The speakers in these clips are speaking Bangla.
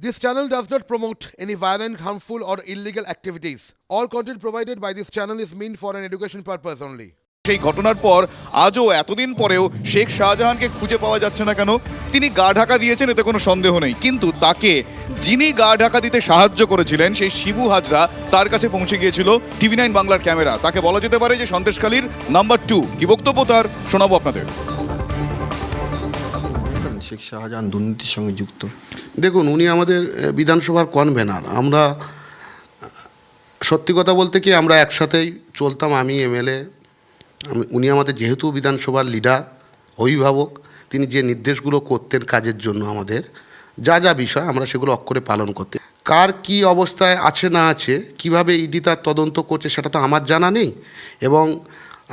This channel does not promote any violent, harmful, or illegal activities. All content provided by this channel is meant for an education purpose only. সেই ঘটনার পর আজও এতদিন পরেও শেখ শাহজাহানকে খুঁজে পাওয়া যাচ্ছে না কেন? তিনি গা ঢাকা দিয়েছেন এতে কোনো সন্দেহ নেই। কিন্তু তাকে যিনি গা ঢাকা দিতে সাহায্য করেছিলেন সেই শিবু হাজরা তার কাছে পৌঁছে গিয়েছিল টিভি নাইন বাংলার ক্যামেরা। তাকে বলা যেতে পারে যে সন্দেশখালীর নাম্বার টু। কি বক্তব্য তার? শোনাবো আপনাদের। শেখ শাহজাহান দুর্নীতির সঙ্গে যুক্ত। দেখুন, উনি আমাদের বিধানসভার কনভেনার আমরা সত্যি কথা বলতে কি, আমরা একসাথেই চলতাম, আমি এমএলএ উনি আমাদের যেহেতু বিধানসভার লিডার অভিভাবক, তিনি যে নির্দেশগুলো করতেন কাজের জন্য আমাদের, যা যা বিষয় আমরা সেগুলো অক্ষরে পালন করতে কার কি অবস্থায় আছে না আছে, কীভাবে ইডি তার তদন্ত করছে সেটা তো আমার জানা নেই। এবং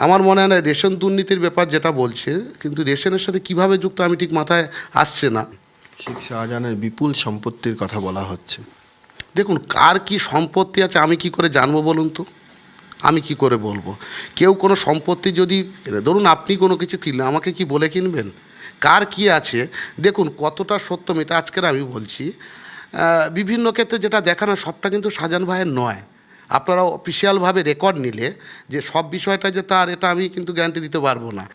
আমার মনে হয় না, রেশন দুর্নীতির ব্যাপার যেটা বলছে, কিন্তু রেশনের সাথে কীভাবে যুক্ত আমি ঠিক মাথায় আসছে না। শেখ শাহজাহানের বিপুল সম্পত্তির কথা বলা হচ্ছে। দেখুন, কার কি সম্পত্তি আছে, আমি কি করে জানব বলুন তো? আমি কি করে বলব? কেউ কোনো সম্পত্তি যদি, ধরুন আপনি কোনো কিছু কিনলে আমাকে কি বলে কিনবেন? কার কি আছে? দেখুন, কতটা সত্য এটা আজকের আমি বলছি বিভিন্ন ক্ষেত্রে যেটা দেখানো, সবটা কিন্তু সাজান ভাইয়ের নয়। আপনারা অফিসিয়ালভাবে রেকর্ড নিলে যে সব বিষয়টা যে তার, এটা আমি কিন্তু গ্যারান্টি দিতে পারব না।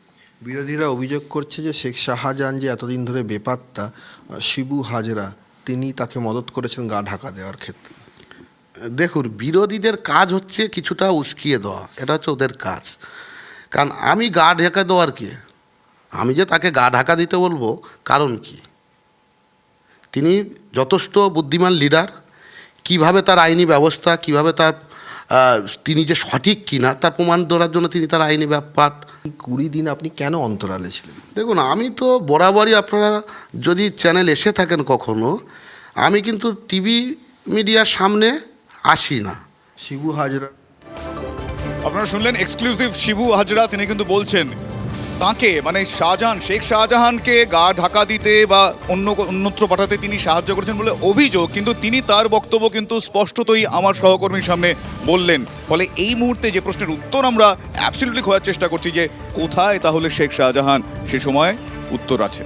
বিরোধীরা অভিযোগ করছে যে শেখ শাহজাহান যে এতদিন ধরে বেপাত্তা শিবু হাজরা, তিনি তাকে মদত করেছেন গা ঢাকা দেওয়ার ক্ষেত্রে। দেখুন, বিরোধীদের কাজ হচ্ছে কিছুটা উস্কিয়ে দেওয়া, এটা হচ্ছে ওদের কাজ। কারণ আমি গা ঢাকা দেওয়ার কে? আমি যে তাকে গা ঢাকা দিতে বলব, কারণ কি? তিনি যথেষ্ট বুদ্ধিমান লিডার কীভাবে তার আইনি ব্যবস্থা, কীভাবে তার তিনি যে সঠিক কিনা তার প্রমাণ ধরার জন্য তিনি তার আইনি ব্যাপার। কুড়ি দিন আপনি কেন অন্তরালে ছিলেন? দেখুন আমি তো বরাবরই আপনারা যদি চ্যানেল এসে থাকেন কখনো আমি কিন্তু টিভি মিডিয়ার সামনে আসি না। শিবু হাজরা। আপনারা শুনলেন এক্সক্লুসিভ শিবু হাজরা তিনি কিন্তু বলছেন তাকে মানে শাহজাহান, শেখ শাহজাহানকে গা ঢাকা দিতে বা অন্য অন্যত্র পাঠাতে তিনি সাহায্য করেছেন বলে অভিযোগ, কিন্তু তিনি তার বক্তব্য কিন্তু স্পষ্টতই আমার সহকর্মীর সামনে বললেন। ফলে এই মুহূর্তে যে প্রশ্নের উত্তর আমরা অ্যাবসলিউটলি খোঁজার চেষ্টা করছি যে কোথায় তাহলে শেখ শাহজাহান? সে সময় উত্তর আছে।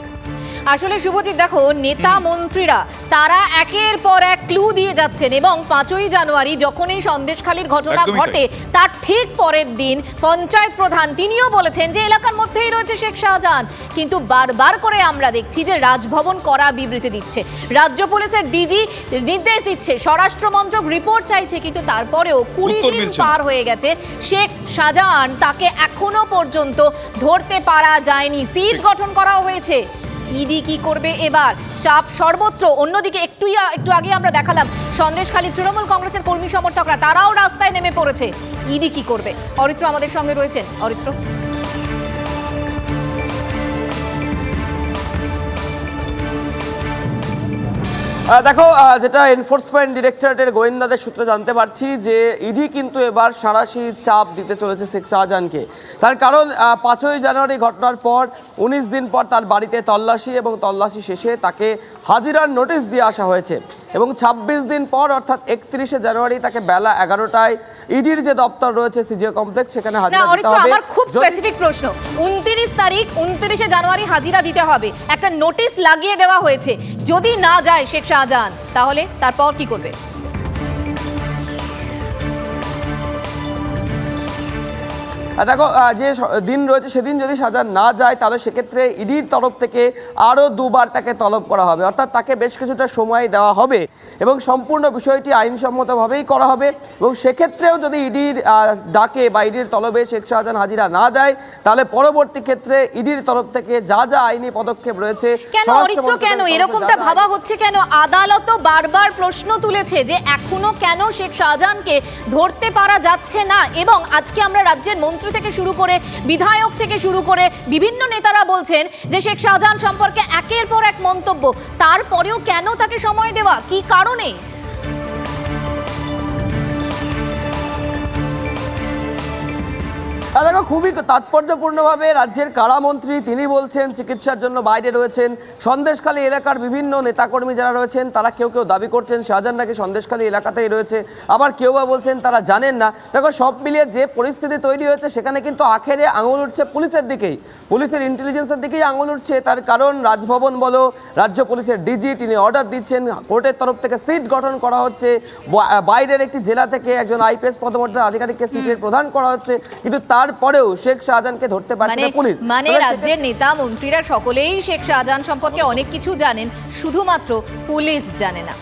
আসলে শুভজিৎ দেখো নেতা মন্ত্রীরা তারা একের পর এক ক্লু দিয়ে যাচ্ছেন এবং পাঁচই জানুয়ারি যখন এই সন্দেশখালীর ঘটনা ঘটে তার ঠিক পরের দিন পঞ্চায়েত প্রধান তিনিও বলেছেন যে এলাকার মধ্যেই রয়েছে শেখ শাহজাহান। কিন্তু বারবার করে আমরা দেখছি যে রাজভবন করা বিবৃতি দিচ্ছে। রাজ্য পুলিশের ডিজি নির্দেশ দিচ্ছে স্বরাষ্ট্র মন্ত্রক রিপোর্ট চাইছে কিন্তু তারপরেও কুড়ি দিন পার হয়ে গেছে। শেখ শাহজাহান তাকে এখনও পর্যন্ত ধরতে পারা যায়নি। সিট গঠন করা হয়েছে। ইডি কি করবে এবার? চাপ সর্বত্র। অন্যদিকে একটু একটু আগে আমরা দেখালাম সন্দেশখালী তৃণমূল কংগ্রেসের কর্মী সমর্থকরা, তারাও রাস্তায় নেমে পড়েছে। ইডি কি করবে? অরিত্র আমাদের সঙ্গে রয়েছেন। অরিত্র? দেখো যেটা এনফোর্সমেন্ট ডিরেক্টরেটের গোয়েন্দাদের সূত্রে জানতে পারছি যে ইডি কিন্তু এবার সারাশি চাপ দিতে চলেছে শেখ শাহজাহানকে। তার কারণ পাঁচই জানুয়ারি ঘটনার পর উনিশ দিন পর তার বাড়িতে তল্লাশি এবং তল্লাশি শেষে তাকে হাজিরার নোটিশ দিয়ে আসা হয়েছে এবং ২৬ দিন পর অর্থাৎ একত্রিশে জানুয়ারি তাকে বেলা এগারোটায় ইডির যে দপ্তর রয়েছে সিজিও কমপ্লেক্স সেখানে না হাজিরা দিতে হবে। আমার খুব স্পেসিফিক প্রশ্ন। উনত্রিশ তারিখ উনত্রিশে জানুয়ারি হাজিরা দিতে হবে। একটা নোটিশ লাগিয়ে দেওয়া হয়েছে। যদি না যায় শেখ শাহজাহান। তাহলে তারপর কি করবে? দেখো যে দিন রয়েছে সেদিন যদি সাজা না যায় তাহলে সেক্ষেত্রে ইডির তরফ থেকে আরও দুবার তাকে তলব করা হবে। অর্থাৎ তাকে বেশ কিছুটা সময় দেওয়া হবে এবং সম্পূর্ণ বিষয়টি আইনসম্মতভাবেই করা হবে। এবং সেক্ষেত্রেও যদি ইডির ডাকে বা ইডির তলবে শেখ শাহজাহান হাজিরা না দেয় তাহলে পরবর্তী ক্ষেত্রে ইডির তরফ থেকে যা যা আইনি পদক্ষেপ রয়েছে কেন অরিত্র কেন? এরকমটা ভাবা হচ্ছে কেন? আদালত বারবার প্রশ্ন তুলেছে যে এখনও কেন শেখ শাহজাহানকে ধরতে পারা যাচ্ছে না? এবং আজকে আমরা রাজ্যের মন্ত্রী থেকে শুরু করে, বিধায়ক থেকে শুরু করে বিভিন্ন নেতারা বলছেন যে শেখ শাহজাহান সম্পর্কে একের পর এক মন্তব্য। তারপরেও কেন তাকে সময় দেওয়া? কি কারণে? দেখো, খুবই তাৎপর্যপূর্ণভাবে রাজ্যের কারামন্ত্রী তিনি বলছেন, চিকিৎসার জন্য বাইরে রয়েছেন। সন্দেশখালী এলাকার বিভিন্ন নেতাকর্মী যারা রয়েছেন, তারা কেউ কেউ দাবি করছেন, শাহজাহান নাকি সন্দেশখালী এলাকাতেই রয়েছে। আবার কেউ বা বলছেন, তারা জানেন না। দেখো, সব মিলিয়ে যে পরিস্থিতি তৈরি হয়েছে, সেখানে কিন্তু আখেরে আঙুল উঠছে পুলিশের দিকেই। পুলিশের ইন্টেলিজেন্সের দিকেই আঙুল উঠছে। তার কারণ রাজভবন বলো, রাজ্য পুলিশের ডিজি তিনি অর্ডার দিচ্ছেন। কোর্টের তরফ থেকে সিট গঠন করা হচ্ছে। বাইরের একটি জেলা থেকে একজন আইপিএস পদমর্যাদা আধিকারিককে সিটের প্রদান করা হচ্ছে। কিন্তু তারপরেও শেখ শাহজাহানকে ধরতে পারছে মানে না পুলিশ। মানে রাজ্যের নেতা মন্ত্রীরা সকলেই শেখ শাহজাহান সম্পর্কে অনেক কিছু জানেন শুধুমাত্র পুলিশ জানে না।